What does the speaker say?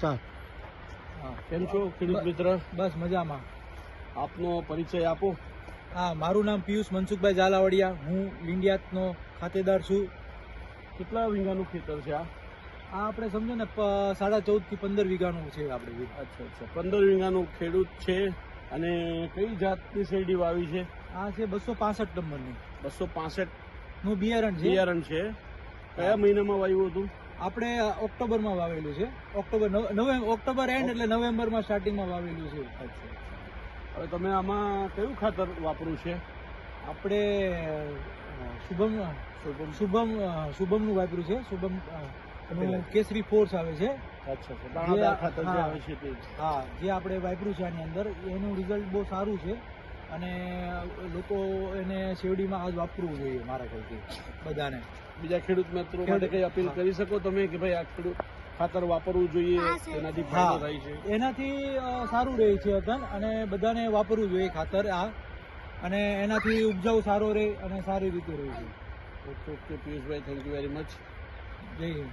ચાલ. કેમ છો ખેડૂત મિત્ર? બસ મજામાં. આપનો પરિચય આપો. હા મારું નામ પિયુષ મનસુખભાઈ ઝાલાવાડિયા. હું લિંડિયાતનો ખાતેદાર છું. કેટલા વીઘાનું ખેતર છે આ? આ આપણે સમજો ને સાડા ચૌદથી પંદર વીઘાનું છે આપણે અચ્છા અચ્છા. પંદર વીઘાનું ખેડૂત છે અને કઈ જાતની શેરડી વાવી છે? આ છે બસો પાસઠ નંબરની. બસો પાસઠનું બિયારણ છે. બિયારણ છે. કયા મહિનામાં વાવ્યું હતું? આપણે ઓક્ટોબરમાં વાવેલું છે. ઓક્ટોબર નવ- નવેમ્બર ઓક્ટોબર એન્ડ એટલે નવેમ્બરમાં સ્ટાર્ટિંગમાં વાવેલું છે. હવે તમે આમાં કયું ખાતર વાપરું છે? આપણે શુભમ શુભમ. શુભમ શુભમનું વાપર્યું છે. શુભમ કેસરી ફોર્સ. આવે છે. હા. જે આપણે વાપર્યું છે આની અંદર એનું રિઝલ્ટ બહુ સારું છે. અને લોકો એને શેરડીમાં આજ વાપરવું જોઈએ મારા ખ્યાલથી બધાને. બીજા ખેડૂત મિત્રો માટે કઈ અપીલ કરી શકો તમે કે ભાઈ આ ખેડૂત ખાતર વાપરવું જોઈએ એનાથી ફાયદો થાય છે? એનાથી સારું રહે છે અતન અને બધાને વાપરવું જોઈએ ખાતર આ. અને એનાથી ઉપજાઉ સારો રહે અને સારી રીતે રહે છે. ઓકે ઓકે પિયુષભાઈ થેન્ક યુ વેરી મચ જય હિન્દ.